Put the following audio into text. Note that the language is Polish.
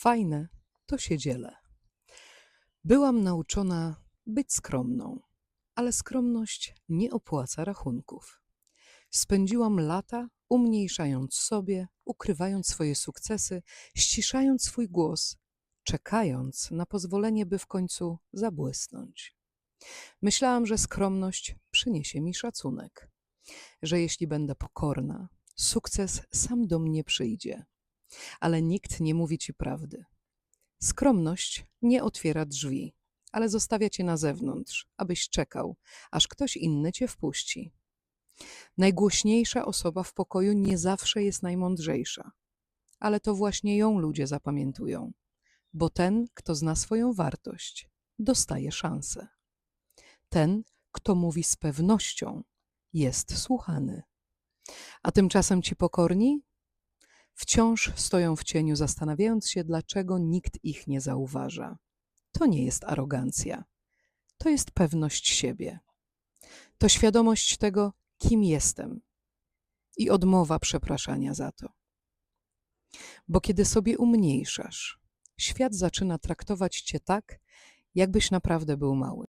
fajne, to się dzielę. Byłam nauczona być skromną, ale skromność nie opłaca rachunków. Spędziłam lata umniejszając sobie, ukrywając swoje sukcesy, ściszając swój głos, czekając na pozwolenie, by w końcu zabłysnąć. Myślałam, że skromność przyniesie mi szacunek, że jeśli będę pokorna, sukces sam do mnie przyjdzie. Ale nikt nie mówi ci prawdy. Skromność nie otwiera drzwi, ale zostawia cię na zewnątrz, abyś czekał, aż ktoś inny cię wpuści. Najgłośniejsza osoba w pokoju nie zawsze jest najmądrzejsza, ale to właśnie ją ludzie zapamiętują, bo ten, kto zna swoją wartość, dostaje szansę. Ten, kto mówi z pewnością, jest słuchany. A tymczasem ci pokorni wciąż stoją w cieniu, zastanawiając się, dlaczego nikt ich nie zauważa. To nie jest arogancja, to jest pewność siebie. To świadomość tego, kim jestem i odmowa przepraszania za to. Bo kiedy sobie umniejszasz, świat zaczyna traktować cię tak, jakbyś naprawdę był mały.